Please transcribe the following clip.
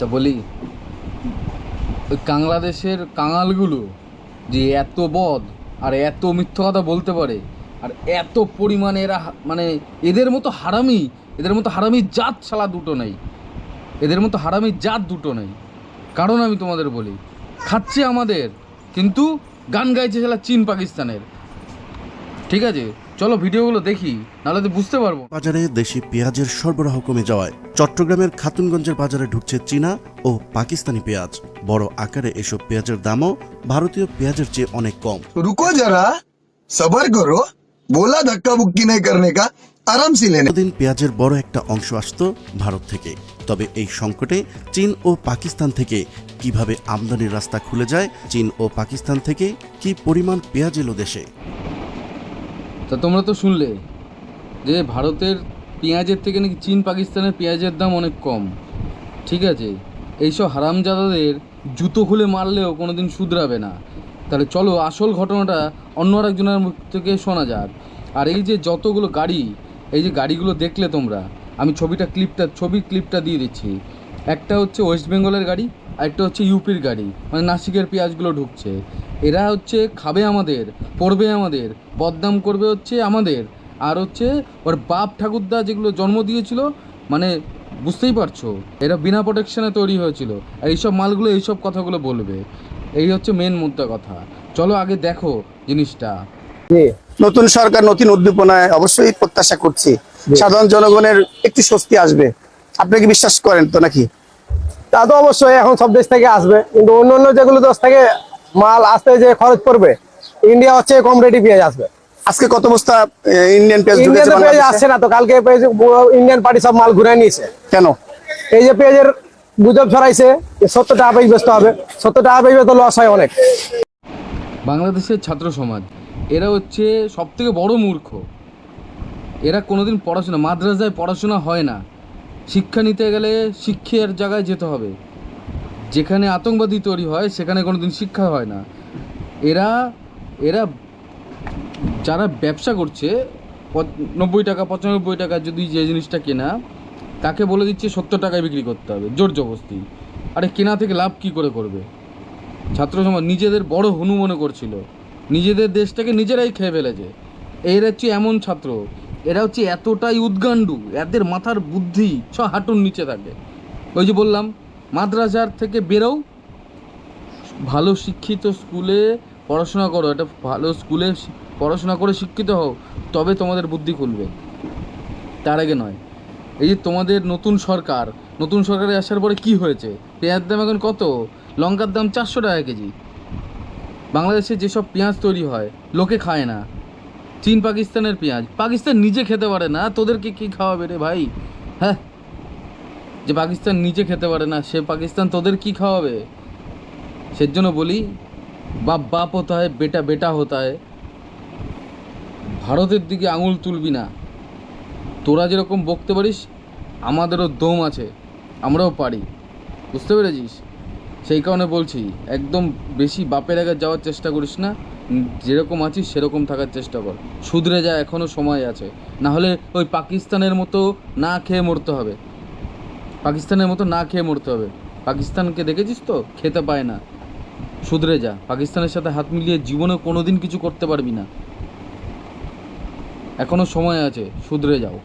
তা বলি, ওই বাংলাদেশের কাঙালগুলো যে এত বদ আর এত মিথ্যা কথা বলতে পারে, আর এত পরিমাণে এরা মানে এদের মতো হারামি, এদের মতো হারামি জাত ছাড়া দুটো নেই। এদের মতো হারামি জাত দুটো নেই। কারণ আমি তোমাদের বলি, খাচ্ছে আমাদের, কিন্তু গান গাইছে সেটা চীন, পাকিস্তানের। ঠিক আছে? চলো ভিডিওগুলো দেখি নাহলে তো বুঝতে পারব। বাজারে দেশি পেঁয়াজের সরবরাহ কমে যাওয়ায় চট্টগ্রামের খাতুনগঞ্জের বাজারে ঢুকছে চীনা ও পাকিস্তানি পেঁয়াজ। বড় আকারে এসব পেঁয়াজের দামও ভারতীয় পেঁয়াজের চেয়ে অনেক কম। রুকো যারা সবার করো বোলা ধাক্কা বুক্কি নেই করনে কা আরাম পেঁয়াজের বড় একটা অংশ আসতো ভারত থেকে। তবে এই সংকটে চীন ও পাকিস্তান থেকে কীভাবে আমদানির রাস্তা খুলে যায় চীন ও পাকিস্তান থেকে কি পরিমাণ পেঁয়াজ এলো দেশে? তা তোমরা তো শুনলে যে ভারতের পেঁয়াজের থেকে নাকি চীন, পাকিস্তানের পেঁয়াজের দাম অনেক কম। ঠিক আছে? এইসব হারামজাদাদের জুতো খুলে মারলেও কোনো দিন শুধরাবে না। তাহলে চলো আসল ঘটনাটা অন্য আরেকজনের মুখ থেকে শোনা যাক। আর এই যে যতগুলো গাড়ি, এই যে গাড়িগুলো দেখলে তোমরা, আমি ছবিটা ক্লিপটা, ছবির ক্লিপটা দিয়ে দিচ্ছি। একটা হচ্ছে ওয়েস্ট বেঙ্গলের গাড়ি, আর একটা হচ্ছে ইউপির গাড়ি মানে নাসিকের পেঁয়াজগুলো ঢুকছে। এরা হচ্ছে খাবে আমাদের, পড়বে আমাদের বদনাম করবে হচ্ছে আমাদের। আর হচ্ছে ওর বাপ ঠাকুরদা যেগুলো জন্ম দিয়েছিল মানে বুঝতেই পারছ এরা বিনা প্রোটেকশনে তৈরি হয়েছিল। আর এইসব মালগুলো এইসব কথাগুলো বলবে। এই হচ্ছে মেন মুদ্রা কথা। চলো আগে দেখো জিনিসটা। নতুন সরকার নতুন উদ্দীপনায় অবশ্যই প্রত্যাশা করছি। সাধারণ জনগণের একটি স্বস্তি আসবে। আপনি কি বিশ্বাস করেন তো নাকি? তা তো অবশ্যই এখন সব দেশ থেকে আসবে। কিন্তু অন্য অন্য যেগুলো দেশ থেকে মাল আসতে যে খরচ পড়বে ইন্ডিয়া হচ্ছে কম রেটে পেঁয়াজ আসবে। আজকে কত বস্তা ইন্ডিয়ান পেঁয়াজ ঢুকেছে পেঁয়াজ বাংলাদেশে? আসছে না তো কালকে পেঁয়াজ ইন্ডিয়ান পার্টি সব মাল ঘুরে নিয়েছে। কেন? এই যে পেঁয়াজের গুজব ছড়াইছে সত্তর টাকা পেঁয়াজ বেচতে হবে সত্তর টাকা পেঁয়াজ তো লস হয় অনেক। বাংলাদেশের ছাত্র সমাজ এরা হচ্ছে সব থেকে বড় মূর্খ। এরা কোনোদিন পড়াশোনা মাদ্রাসায় পড়াশোনা হয় না। শিক্ষা নিতে গেলে শিক্ষার জায়গায় যেতে হবে। যেখানে আতঙ্কবাদী তৈরি হয় সেখানে কোনোদিন শিক্ষা হয় না। এরা এরা যারা ব্যবসা করছে নব্বই টাকা, পঁচানব্বই টাকা যদি যে জিনিসটা কেনা, তাকে বলে দিচ্ছে সত্তর টাকায় বিক্রি করতে হবে, জোর জবস্তি আরে কেনা থেকে লাভ কি করে করবে? ছাত্র সমাজ নিজেদের বড় হনু মনে করছিল। নিজেদের দেশটাকে নিজেরাই খেয়ে ফেলেছে। এরা হচ্ছে এমন ছাত্র, এরা হচ্ছে এতটাই উদ্গান্ডু, এদের মাথার বুদ্ধি ছ হাঁটুর নিচে থাকে। ওই যে বললাম, মাদ্রাসার থেকে বেরোও, ভালো শিক্ষিত স্কুলে পড়াশোনা করো, একটা ভালো স্কুলে পড়াশোনা করে শিক্ষিত হও, তবে তোমাদের বুদ্ধি খুলবে। তার আগে নয়। এই যে তোমাদের নতুন সরকার, নতুন সরকারে আসার পরে কি হয়েছে? পেঁয়াজ দাম এখন কত? লঙ্কার দাম চারশো টাকা কেজি। বাংলাদেশে যেসব পেঁয়াজ তৈরি হয়, লোকে খায় না। চীন, পাকিস্তানের পেঁয়াজ। পাকিস্তান নিজে খেতে পারে না, তোদেরকে কি খাওয়াবে রে ভাই? হ্যাঁ? যে পাকিস্তান নিজে খেতে পারে না, সে পাকিস্তান তোদের কি খাওয়াবে? সের জন্য বলি বাপ বাপ হতে হয়, বেটা বেটা হতে হয়। ভারতের দিকে আঙুল তুলবি না। তোরা যেরকম বকতে পারিস, আমাদেরও দম আছে। আমরাও পারি। বুঝতে পেরেছিস? সেই কারণে বলছি, একদম বেশি বাপের আগে যাওয়ার চেষ্টা করিস না, যেরকম আছিস সেরকম থাকার চেষ্টা কর। শুধরে যা এখনও সময় আছে। না হলে ওই পাকিস্তানের মতো না খেয়ে মরতে হবে। পাকিস্তানের মতো না খেয়ে মরতে হবে। পাকিস্তানকে দেখেছিস তো? খেতে পায় না। শুধরে যা। পাকিস্তানের সাথে হাত মিলিয়ে জীবনে কোনো দিন কিছু করতে পারবি না। এখনও সময় আছে, শুধরে যাও।